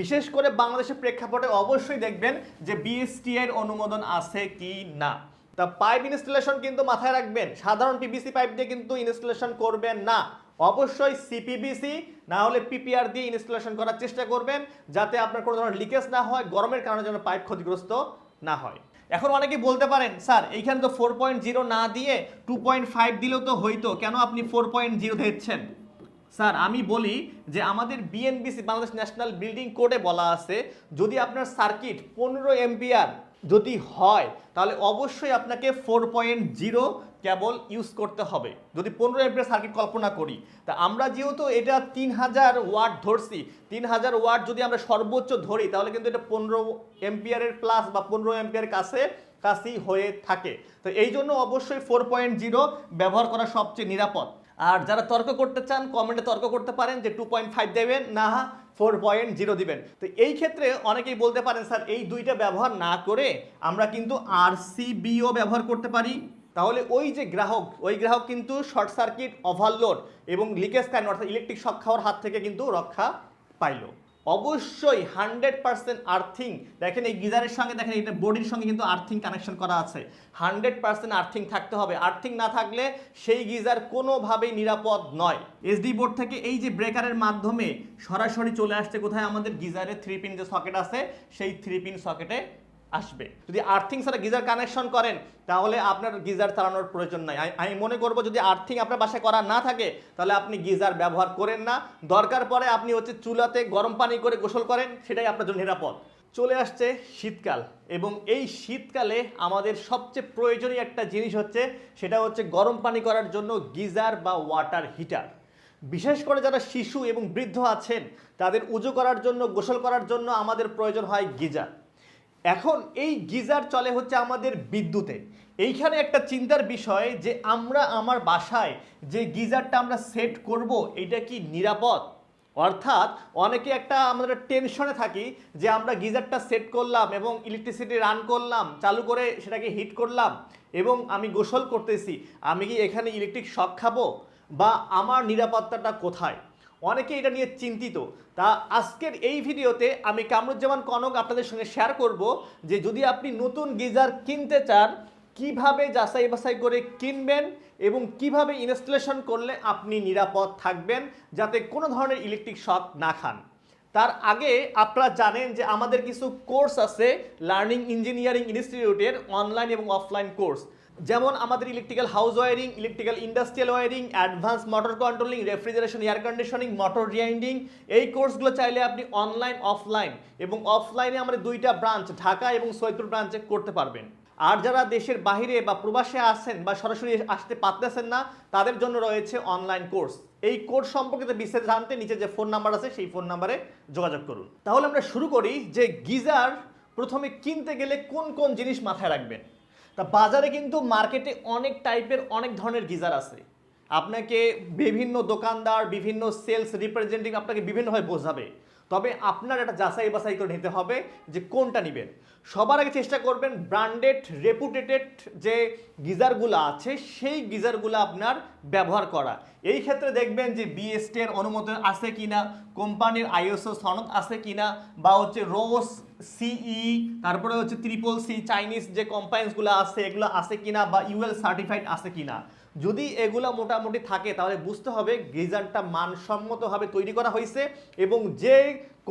বিশেষ করে বাংলাদেশের প্রেক্ষাপটে অবশ্যই দেখবেন যে বিএসটিআই এর অনুমোদন আছে কি না। তা পাইপ ইনস্টলেশন কিন্তু মাথায় রাখবেন। সাধারণ পিভিসি পাইপ দিয়ে কিন্তু ইনস্টলেশন করবেন না। অবশ্যই সিপিবিসি না হলে পিপিআর দিয়ে ইনস্টলেশন করার চেষ্টা করবেন, যাতে আপনার কোনো ধরনের লিকেজ না হয়, গরমের কারণে যেন পাইপ ক্ষতিগ্রস্ত না হয়। এখন অনেকেই বলতে পারেন, স্যার, এইখানে তো ফোর পয়েন্ট জিরো না দিয়ে টু পয়েন্ট ফাইভ দিলেও তো হইতো। কেন আপনি ফোর পয়েন্ট জিরো দিচ্ছেন? স্যার, আমি বলি যে আমাদের বিএনবিসি বাংলাদেশ ন্যাশনাল বিল্ডিং কোডে বলা আছে, যদি আপনার সার্কিট পনেরো এম্পিয়ার যদি হয়, তাহলে অবশ্যই আপনাকে four point zero cable use করতে হবে, যদি পনেরো এম্পিয়ার সার্কিট কল্পনা করি। তা আমরা যেহেতু এটা তিন হাজার ওয়াট ধরছি, তিন হাজার ওয়াট যদি আমরা সর্বোচ্চ ধরি, তাহলে কিন্তু এটা পনেরো এম্পিয়ারের প্লাস বা পনেরো এম্পিয়ার কাছে, কাছেই হয়ে থাকে। তো এই জন্য অবশ্যই ফোর পয়েন্ট জিরো ব্যবহার করা সবচেয়ে নিরাপদ। আর যারা তর্ক করতে চান কমেন্টে তর্ক করতে পারেন যে টু পয়েন্ট ফাইভ দেবেন, না ফোর পয়েন্ট জিরো দিবেন। তো এই ক্ষেত্রে অনেকেই বলতে পারেন, স্যার, এই দুইটা ব্যবহার না করে আমরা কিন্তু আর সিবিও ব্যবহার করতে পারি। তাহলে ওই যে গ্রাহক, ওই গ্রাহক কিন্তু শর্ট সার্কিট ওভারলোড এবং লিকেজ কারেন্ট অর্থাৎ ইলেকট্রিক শক খাওয়ার হাত থেকে কিন্তু রক্ষা পাইলো। অবশ্যই হান্ড্রেড পার্সেন্ট আর্থিং। দেখেন এই গিজারের সঙ্গে, দেখেন এটা বডির সঙ্গে কিন্তু আর্থিং কানেকশন করা আছে। হান্ড্রেড পার্সেন্ট আর্থিং থাকতে হবে। আর্থিং না থাকলে সেই গিজার কোনোভাবেই নিরাপদ নয়। এসডি বোর্ড থেকে এই যে ব্রেকারের মাধ্যমে সরাসরি চলে আসছে কোথায়? আমাদের গিজারের থ্রি পিন যে সকেট আছে, সেই থ্রি পিন সকেটে আসবে। যদি আর্থিং ছাড়া গিজার কানেকশন করেন, তাহলে আপনার গিজার চালানোর প্রয়োজন নাই। আমি- মনে করব যদি আর্থিং আপনার বাসায় করা না থাকে, তাহলে আপনি গিজার ব্যবহার করেন না। দরকার পড়ে আপনি হচ্ছে চুলাতে গরম পানি করে গোসল করেন, সেটাই আপনার জন্য নিরাপদ। চলে আসছে শীতকাল, এবং এই শীতকালে আমাদের সবচেয়ে প্রয়োজনীয় একটা জিনিস হচ্ছে, সেটা হচ্ছে গরম পানি করার জন্য গিজার বা ওয়াটার হিটার বিশেষ করে যারা শিশু এবং বৃদ্ধ আছেন, তাদের উজু করার জন্য, গোসল করার জন্য আমাদের প্রয়োজন হয় গিজার। এখন এই গিজার চলে হচ্ছে আমাদের বিদ্যুতে। এইখানে একটা চিন্তার বিষয় যে আমরা আমার বাসায় যে গিজারটা আমরা সেট করব, এটা কি নিরাপদ? অর্থাৎ অনেকে একটা আমাদের টেনশনে থাকি যে আমরা গিজারটা সেট করলাম এবং ইলেকট্রিসিটি রান করলাম, চালু করে সেটাকে হিট করলাম এবং আমি গোসল করতেছি, আমি কি এখানে ইলেকট্রিক শক খাব? বা আমার নিরাপত্তাটা কোথায়? অনেকে এটা নিয়ে চিন্তিত। তা আজকের এই ভিডিওতে আমি কামরুজ্জামান কনক আপনাদের সঙ্গে শেয়ার করব যে যদি আপনি নতুন গিজার কিনতে চান, কীভাবে যাচাই বাছাই করে কিনবেন এবং কীভাবে ইনস্টলেশন করলে আপনি নিরাপদ থাকবেন যাতে কোনো ধরনের ইলেকট্রিক শক না খান। তার আগে আপনারা জানেন যে আমাদের কিছু কোর্স আছে লার্নিং ইঞ্জিনিয়ারিং ইনস্টিটিউটের অনলাইন এবং অফলাইন কোর্স যেমন আমাদের electrical house wiring electrical industrial wiring advance motor controlling refrigeration air conditioning motor rewinding এই কোর্সগুলো চাইলে আপনি অনলাইন অফলাইন এবং অফলাইনে আমাদের দুইটা ব্রাঞ্চ ঢাকা এবং সৈয়দপুর ব্রাঞ্চে করতে পারবেন। আর যারা দেশের বাইরে বা প্রবাসে আসেন বা সরাসরি আসতে পারতেছেন না, তাদের জন্য রয়েছে অনলাইন কোর্স এই কোর্স সম্পর্কে বিস্তারিত জানতে নিচে যে ফোন নাম্বার আছে, সেই ফোন নাম্বারে যোগাযোগ করুন। তাহলে আমরা শুরু করি যে গিজার প্রথমে কিনতে গেলে কোন কোন জিনিস মাথায় রাখবেন? তা বাজারে কিন্তু মার্কেটে অনেক টাইপের অনেক ধরনের গিজার আছে। আপনাকে বিভিন্ন দোকানদার, বিভিন্ন সেলস রিপ্রেজেন্টেটিভ আপনাকে বিভিন্নভাবে বোঝাবে। তবে আপনার একটা যাচাই বাছাই করে নিতে হবে যে কোনটা নেবেন। সবার আগে চেষ্টা করবেন ব্র্যান্ডেড রেপুটেটেড যে গিজারগুলো আছে, সেই গিজারগুলো আপনার ব্যবহার করা। এই ক্ষেত্রে দেখবেন যে বিএসটি এর অনুমোদন আছে কিনা, কোম্পানির আইএসও সনদ আছে কিনা, বা হচ্ছে রোস সিই তারপরে হচ্ছে ত্রিপল সি চাইনিজ যে কোম্পানিসগুলো আছে, এগুলো আছে কিনা, বা ইউএল সার্টিফাইড আছে কিনা। যদি এগুলো মোটামুটি থাকে, তাহলে বুঝতে হবে গিজারটা মানসম্মতভাবে তৈরি করা হয়েছে, এবং যে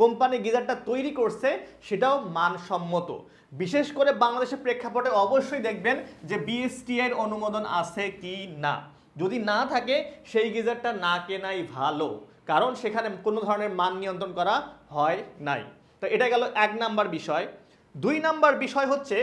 কোম্পানি গিজারটা তৈরি করছে, সেটাও মানসম্মত। বিশেষ করে বাংলাদেশের প্রেক্ষাপটে অবশ্যই দেখবেন যে বিএসটিআই এর অনুমোদন আছে কি না। যদি না থাকে, সেই গিজারটা না কেনাই ভালো, কারণ সেখানে কোনো ধরনের মান নিয়ন্ত্রণ করা হয় নাই। তো এটা গেল এক নাম্বার বিষয়। দুই নাম্বার বিষয় হচ্ছে,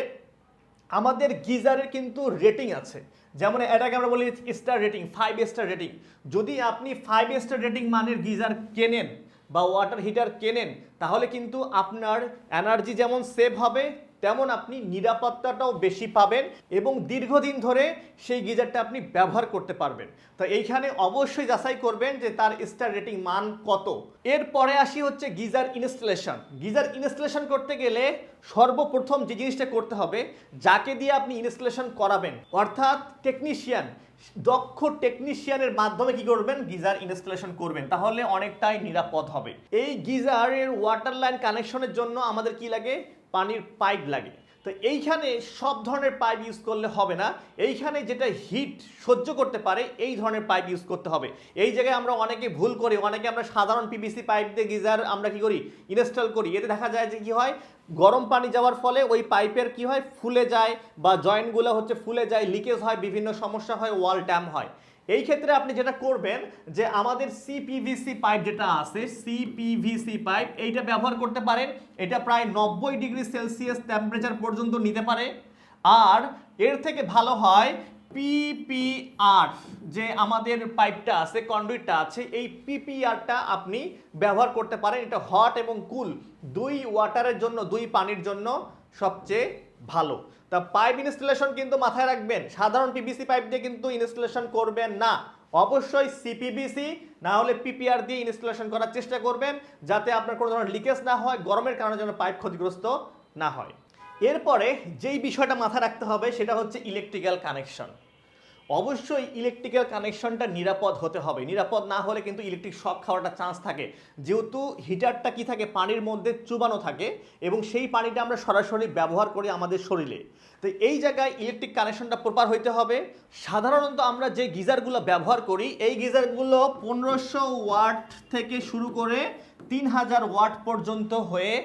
আমাদের গিজারের কিন্তু রেটিং আছে। যেমন এটাকে আমরা বলি star rating five star rating যদি আপনি ফাইভ স্টার রেটিং মানের গিজার কেনেন বা ওয়াটার হিটার কেনেন তাহলে কিন্তু আপনার এনার্জি যেমন সেভ হবে তেমন আপনি নিরাপত্তাটাও বেশি পাবেন এবং দীর্ঘদিন ধরে সেই গিজারটা আপনি ব্যবহার করতে পারবেন। তো এইখানে অবশ্যই যাচাই করবেন যে তার স্টার রেটিং মান কত। এরপরে আসি হচ্ছে গিজার ইনস্টলেশন। গিজার ইনস্টলেশন করতে গেলে সর্বপ্রথম যে জিনিসটা করতে হবে, যাকে দিয়ে আপনি ইনস্টলেশন করাবেন, অর্থাৎ টেকনিশিয়ান, দক্ষ টেকনিশিয়ানের মাধ্যমে কি করবেন? গিজার ইনস্টলেশন করবেন। তাহলে অনেকটাই নিরাপদ হবে। এই গিজারের ওয়াটার লাইন কানেকশনের জন্য আমাদের কি লাগে? পানির পাইপ লাগে। তো এইখানে সব ধরনের পাইপ ইউজ করলে হবে না। এইখানে যেটা হিট সহ্য করতে পারে, এই ধরনের পাইপ ইউজ করতে হবে। এই জায়গায় আমরা অনেকে ভুল করি। অনেকে আমরা সাধারণ পিভিসি পাইপ দিয়ে গিজার আমরা কি করি? ইনস্টল করি। এতে দেখা যায় যে কি হয়? গরম পানি যাওয়ার ফলে ওই পাইপের কি হয়? ফুলে যায় বা জয়েন্টগুলো হচ্ছে ফুলে যায়, লিকেজ হয়, বিভিন্ন সমস্যা হয়, ওয়াল ড্যাম হয়। এই ক্ষেত্রে আপনি যেটা করবেন যে আমাদের সিপিভিসি পাইপ যেটা আছে সিপিভিসি পাইপ এইটা ব্যবহার করতে পারেন। এটা প্রায় নব্বই ডিগ্রি সেলসিয়াস টেম্পারেচার পর্যন্ত নিতে পারে। আর এর থেকে ভালো হয় পিপিআর যে আমাদের পাইপটা আছে কন্ডুইটটা আছে, এই পিপিআরটা আপনি ব্যবহার করতে পারেন। এটা হট এবং কুল দুই ওয়াটারের জন্য, দুই পানির জন্য সবচেয়ে ভালো। তা পাইপ ইনস্টলেশন কিন্তু মাথায় রাখবেন। সাধারণ পিভিসি পাইপ দিয়ে কিন্তু ইনস্টলেশন করবেন না। অবশ্যই সিপিবিসি না হলে পিপিআর দিয়ে ইনস্টলেশন করার চেষ্টা করবেন, যাতে আপনার কোনো ধরনের লিকেজ না হয়, গরমের কারণে যেন পাইপ ক্ষতিগ্রস্ত না হয়। এরপরে যেই বিষয়টা মাথায় রাখতে হবে, সেটা হচ্ছে ইলেকট্রিক্যাল কানেকশন অবশ্যই ইলেকট্রিক্যাল কানেকশনটা নিরাপদ হতে হবে। নিরাপদ না হলে কিন্তু ইলেকট্রিক শক খাওয়াটা চান্স থাকে। যেহেতু হিটারটা কি থাকে? পানির মধ্যে চুবানো থাকে এবং সেই পানিটা আমরা সরাসরি ব্যবহার করি আমাদের শরীরে। তো এই জায়গায় ইলেকট্রিক কানেকশনটা প্রপার হইতে হবে। সাধারণত আমরা যে গিজারগুলো ব্যবহার করি, এই গিজারগুলো পনেরোশো ওয়াট থেকে শুরু করে তিন হাজার ওয়াট পর্যন্ত হয়ে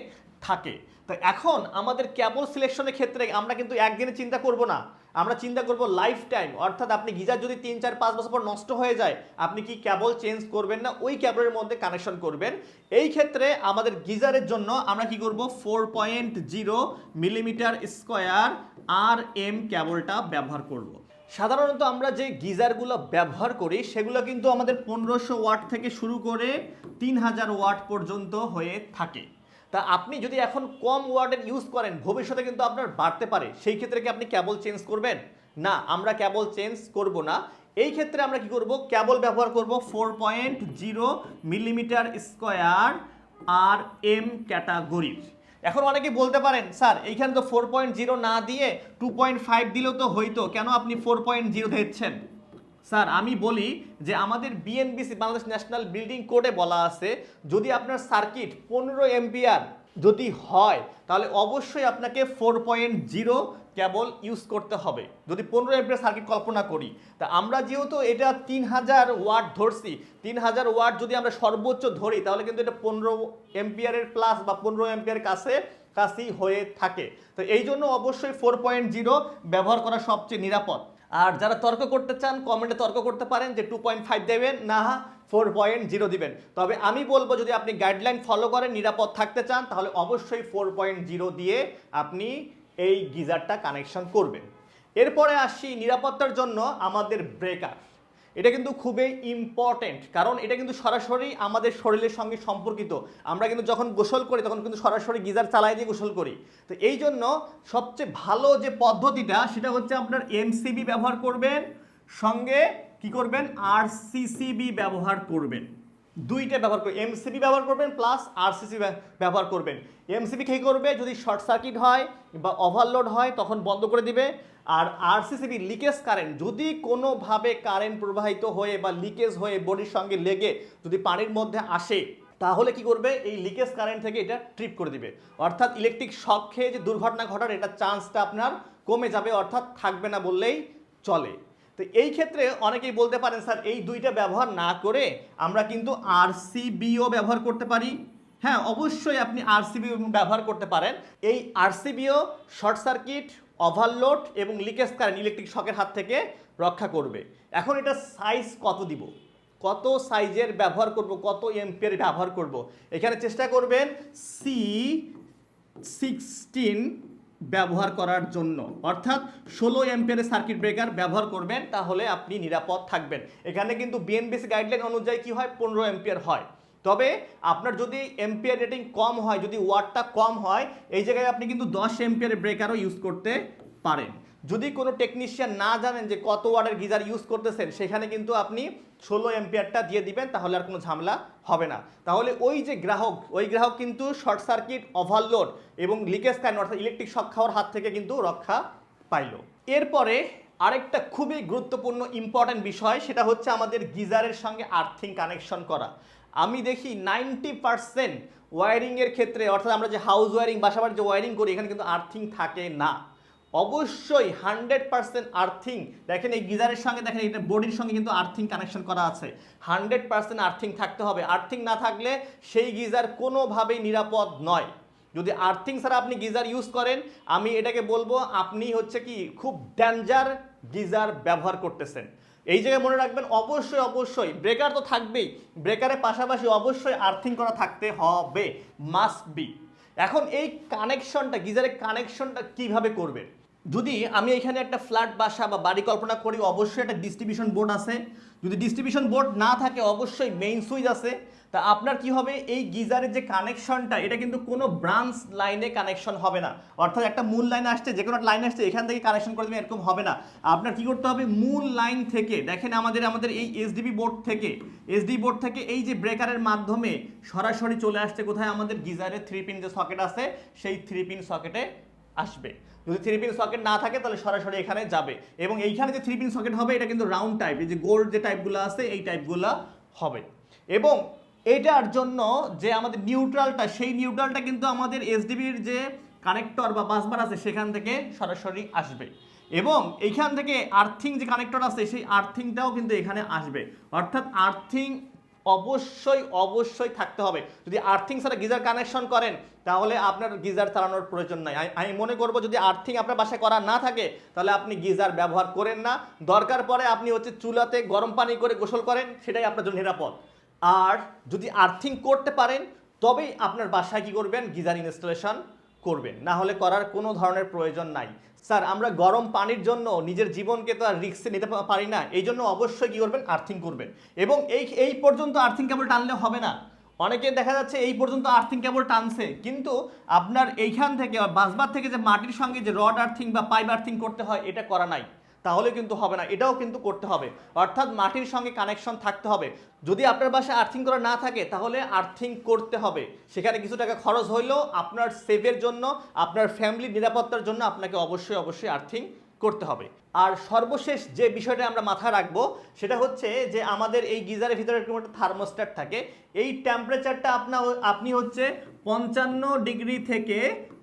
থাকে। তো এখন আমাদের ক্যাবল সিলেকশনের ক্ষেত্রে আমরা কিন্তু একদিনে চিন্তা করব না। আমরা চিন্তা করব লাইফ টাইম অর্থাৎ আপনি গিজার যদি তিন, চার, পাঁচ বছর পর নষ্ট হয়ে যায়, আপনি কি ক্যাবল চেঞ্জ করবেন না? ওই ক্যাবলের মধ্যে কানেকশন করবেন। এই ক্ষেত্রে আমাদের গিজারের জন্য আমরা কি করব? Four point zero millimetre square R M ক্যাবলটা ব্যবহার করব। সাধারণত আমরা যে গিজারগুলো ব্যবহার করি, সেগুলো কিন্তু আমাদের পনেরোশো ওয়াট থেকে শুরু করে তিন হাজার ওয়াট পর্যন্ত হয়ে থাকে। তা আপনি যদি এখন কম ওয়ার্ডের ইউজ করেন, ভবিষ্যতে কিন্তু আপনার বাড়তে পারে। সেই ক্ষেত্রে কি আপনি ক্যাবল চেঞ্জ করবেন? না, আমরা ক্যাবল চেঞ্জ করব না। এই ক্ষেত্রে আমরা কি করব? ক্যাবল ব্যবহার করব four point zero millimetre square R M ক্যাটাগরির এখন অনেকে বলতে পারেন, স্যার, এইখানে তো ফোর পয়েন্ট জিরো না দিয়ে টু পয়েন্ট ফাইভ দিলেও তো হইতো। কেন আপনি ফোর পয়েন্ট জিরো দিচ্ছেন? স্যার, আমি বলি যে আমাদের বিএনবিসি বাংলাদেশ ন্যাশনাল বিল্ডিং কোডে বলা আছে, যদি আপনার সার্কিট পনেরো এমপিআর যদি হয়, তাহলে অবশ্যই আপনাকে four point zero cable use করতে হবে, যদি পনেরো এমপিআর সার্কিট কল্পনা করি। তা আমরা যেহেতু এটা তিন হাজার ওয়াট ধরছি, তিন হাজার ওয়াট যদি আমরা সর্বোচ্চ ধরি, তাহলে কিন্তু এটা পনেরো এমপিআরের প্লাস বা পনেরো এমপিআর কাছে, কাছেই হয়ে থাকে। তো এই জন্য অবশ্যই ফোর পয়েন্ট জিরো ব্যবহার করা সবচেয়ে নিরাপদ। আর যারা তর্ক করতে চান কমেন্টে তর্ক করতে পারেন যে টু পয়েন্ট ফাইভ দেবেন, না ফোর পয়েন্ট জিরো দিবেন। তবে আমি বলব, যদি আপনি গাইডলাইন ফলো করেন, নিরাপদ থাকতে চান, তাহলে অবশ্যই ফোর পয়েন্ট জিরো দিয়ে আপনি এই গিজারটা কানেকশন করবেন। এরপরে আসি নিরাপত্তার জন্য আমাদের ব্রেকার এটা কিন্তু খুবই ইম্পর্টেন্ট কারণ এটা কিন্তু সরাসরি আমাদের শরীরের সঙ্গে সম্পর্কিত। আমরা কিন্তু যখন গোসল করি, তখন কিন্তু সরাসরি গিজার চালাই দিয়ে গোসল করি। তো এই জন্য সবচেয়ে ভালো যে পদ্ধতিটা, সেটা হচ্ছে আপনার এমসিবি ব্যবহার করবেন, সঙ্গে কি করবেন? আরসিসিবি ব্যবহার করবেন। দুইটা ব্যবহার করবেন এমসিবি ব্যবহার করবেন প্লাস আরসিসি ব্যবহার করবেন। এমসিবি কী করবে? যদি শর্ট সার্কিট হয় বা ওভারলোড হয়, তখন বন্ধ করে দিবে। আর আরসিসিবি লিকেজ কারেন্ট যদি কোনোভাবে কারেন্ট প্রবাহিত হয়ে বা লিকেজ হয়ে বডির সঙ্গে লেগে যদি পানির মধ্যে আসে, তাহলে কি করবে? এই লিকেজ কারেন্ট থেকে এটা ট্রিপ করে দিবে। অর্থাৎ ইলেকট্রিক শক খেয়ে যে দুর্ঘটনা ঘটার, এটা চান্সটা আপনার কমে যাবে, অর্থাৎ থাকবে না বললেই চলে। তো এই ক্ষেত্রে অনেকেই বলতে পারেন, স্যার, এই দুইটা ব্যবহার না করে আমরা কিন্তু আরসিবিও ব্যবহার করতে পারি। হ্যাঁ অবশ্যই আপনি আরসিবি ব্যবহার করতে পারেন। এই আরসিবিও শর্ট সার্কিট, ওভারলোড এবং লিকেজ কারেন্ট, ইলেকট্রিক শকের হাত থেকে রক্ষা করবে। এখন এটা সাইজ কত দিব? কত সাইজের ব্যবহার করব? কত এমপিয়ার ব্যবহার করব? এখানে চেষ্টা করবেন সি সিক্সটিন ব্যবহার করার জন্য। অর্থাৎ ষোলো এম্পিয়ারের সার্কিট ব্রেকার ব্যবহার করবেন, তাহলে আপনি নিরাপদ থাকবেন। এখানে কিন্তু বিএনবিসি গাইডলাইন অনুযায়ী কি হয়? পনেরো এম্পিয়ার হয়। তবে আপনার যদি এম্পিয়ার রেটিং কম হয়, যদি ওয়ার্ডটা কম হয়, এই জায়গায় আপনি কিন্তু দশ এম্পিয়ারের ব্রেকারও ইউজ করতে পারেন। যদি কোনো টেকনিশিয়ান না জানেন যে কত ওয়াটের গিজার ইউজ করতেছেন, সেখানে কিন্তু আপনি ষোলো এম্পিয়ারটা দিয়ে দিবেন, তাহলে আর কোনো ঝামেলা হবে না। তাহলে ওই যে গ্রাহক, ওই গ্রাহক কিন্তু শর্ট সার্কিট ওভারলোড এবং লিকেজ ফ্যান অর্থাৎ ইলেকট্রিক শক খাওয়ার হাত থেকে কিন্তু রক্ষা পাইল। এরপরে আরেকটা খুবই গুরুত্বপূর্ণ ইম্পর্ট্যান্ট বিষয়, সেটা হচ্ছে আমাদের গিজারের সঙ্গে আর্থিং কানেকশন করা। আমি দেখি নাইনটি পার্সেন্ট ওয়ারিংয়ের ক্ষেত্রে, অর্থাৎ আমরা যে হাউস ওয়ারিং বাসাবার যে ওয়ারিং করি, এখানে কিন্তু আর্থিং থাকে না। অবশ্যই হান্ড্রেড পার্সেন্ট আর্থিং। দেখেন এই গিজারের সঙ্গে, দেখেন এটা বডির সঙ্গে কিন্তু আর্থিং কানেকশন করা আছে। হান্ড্রেড পার্সেন্ট আর্থিং থাকতে হবে। আর্থিং না থাকলে সেই গিজার কোনোভাবেই নিরাপদ নয়। যদি আর্থিং ছাড়া আপনি গিজার ইউজ করেন, আমি এটাকে বলব, আপনি হচ্ছে কি খুব ডেঞ্জার গিজার ব্যবহার করতেছেন। এই জায়গায় মনে রাখবেন, অবশ্যই অবশ্যই ব্রেকার তো থাকবেই। ব্রেকারের পাশাপাশি অবশ্যই আর্থিং করা থাকতে হবে। মাস্ট বি এখন এই কানেকশনটা গিজারের কানেকশনটা কীভাবে করবে যদি আমি এখানে একটা ফ্ল্যাট, বাসা বা বাড়ি কল্পনা করি, অবশ্যই একটা ডিস্ট্রিবিউশন বোর্ড আছে। যদি ডিস্ট্রিবিউশন বোর্ড না থাকে, অবশ্যই মেইন সুইচ আছে। তা আপনার কি হবে? এই গিজারের যে কানেকশনটা এটা কিন্তু কোনো ব্রাঞ্চ লাইনে কানেকশন হবে না। অর্থাৎ একটা মূল লাইন আসছে, যে কোনো লাইন আসছে, এখান থেকে কানেকশন করে দেবেন, এরকম হবে না। আপনার কি করতে হবে? মূল লাইন থেকে, দেখেন আমাদের আমাদের এই এসডিবি বোর্ড থেকে এসডি বোর্ড থেকে এই যে ব্রেকারের মাধ্যমে সরাসরি চলে আসছে কোথায়? আমাদের গিজারের থ্রি পিন যে সকেট আছে, সেই থ্রি পিন সকেটে আসবে। যদি থ্রি পিন সকেট না থাকে, তাহলে সরাসরি এখানে যাবে। এবং এইখানে যে থ্রি পিন সকেট হবে, এটা কিন্তু রাউন্ড টাইপ এই যে গোল্ড যে টাইপগুলো আছে, এই টাইপগুলো হবে। এবং এটার জন্য যে আমাদের নিউট্রালটা সেই নিউট্রালটা কিন্তু আমাদের এসডিবির যে কানেক্টর বা বাসবার আছে, সেখান থেকে সরাসরি আসবে। এবং এইখান থেকে আর্থিং যে কানেক্টর আছে, সেই আর্থিংটাও কিন্তু এখানে আসবে। অর্থাৎ আর্থিং অবশ্যই অবশ্যই থাকতে হবে। যদি আর্থিং ছাড়া গিজার কানেকশন করেন, তাহলে আপনার গিজার চালানোর প্রয়োজন নাই। আমি- মনে করব যদি আর্থিং আপনার বাসায় করা না থাকে, তাহলে আপনি গিজার ব্যবহার করেন না। দরকার পড়ে আপনি হচ্ছে চুলাতে গরম পানি করে গোসল করেন, সেটাই আপনার জন্য নিরাপদ। আর যদি আর্থিং করতে পারেন, তবেই আপনার বাসায় কি করবেন? গিজার ইনস্টলেশন করবেন। না হলে করার কোনো ধরনের প্রয়োজন নাই। স্যার, আমরা গরম পানির জন্য নিজের জীবনকে তো আর রিক্সে নিতে পারি না। এই জন্য অবশ্যই কী করবেন? আর্থিং করবেন। এবং এই এই পর্যন্ত আর্থিং কেবল টানলে হবে না। অনেকে দেখা যাচ্ছে এই পর্যন্ত আর্থিং কেবল টানছে। কিন্তু আপনার এইখান থেকে বাসবার থেকে যে মাটির সঙ্গে যে রড আর্থিং বা পাইপ আর্থিং করতে হয়, এটা করা নাই। তাহলে কিন্তু হবে না, এটাও কিন্তু করতে হবে। অর্থাৎ মাটির সঙ্গে কানেকশন থাকতে হবে। যদি আপনার বাসায় আর্থিং করা না থাকে, তাহলে আর্থিং করতে হবে। সেখানে কিছু টাকা খরচ হইলেও আপনার সেভের জন্য, আপনার ফ্যামিলির নিরাপত্তার জন্য আপনাকে অবশ্যই অবশ্যই আর্থিং করতে হবে। আর সর্বশেষ যে বিষয়টা আমরা মাথায় রাখব, সেটা হচ্ছে যে আমাদের এই গিজারের ভিতরে এরকম একটা থার্মোস্ট্যাট থাকে। এই টেম্পারেচারটা আপনার আপনি হচ্ছে পঞ্চান্ন ডিগ্রি থেকে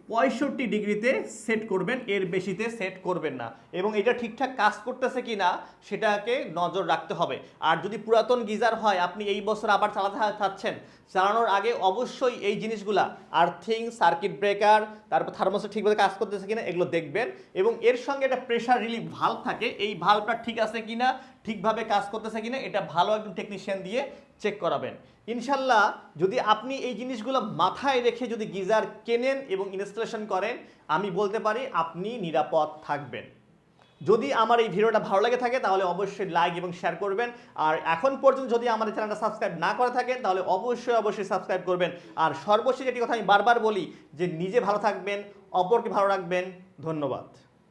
পঁয়ষট্টি ডিগ্রিতে সেট করবেন, এর বেশিতে সেট করবেন না। এবং এটা ঠিকঠাক কাজ করতেছে কি না সেটাকে নজর রাখতে হবে। আর যদি পুরাতন গিজার হয়, আপনি এই বছর আবার চালাতে চাচ্ছেন, চালানোর আগে অবশ্যই এই জিনিসগুলা আর্থিং সার্কিট ব্রেকার তারপর থার্মোস্ট্যাট ঠিকভাবে কাজ করতেছে কিনা, এগুলো দেখবেন। এবং এর সঙ্গে একটা প্রেশার রিলিফ ভাল্ব থাকে, এই ভাল্বটা ঠিক আছে কিনা ঠিকভাবে কাজ করতেছে কিনা, এটা ভালো একজন টেকনিশিয়ান দিয়ে চেক করাবেন। ইনশাল্লাহ, যদি আপনি এই জিনিসগুলো মাথায় রেখে যদি গিজার কেনেন এবং ইনস্টলেশন করেন, আমি বলতে পারি আপনি নিরাপদ থাকবেন। যদি আমার এই ভিডিওটা ভালো লাগে থাকে, তাহলে অবশ্যই লাইক এবং শেয়ার করবেন। আর এখন পর্যন্ত যদি আমাদের চ্যানেলটা সাবস্ক্রাইব না করে থাকেন, তাহলে অবশ্যই অবশ্যই সাবস্ক্রাইব করবেন। আর সর্বশেষ একটি কথা আমি বারবার বলি, যে নিজে ভালো থাকবেন, অপরকে ভালো রাখবেন। ধন্যবাদ।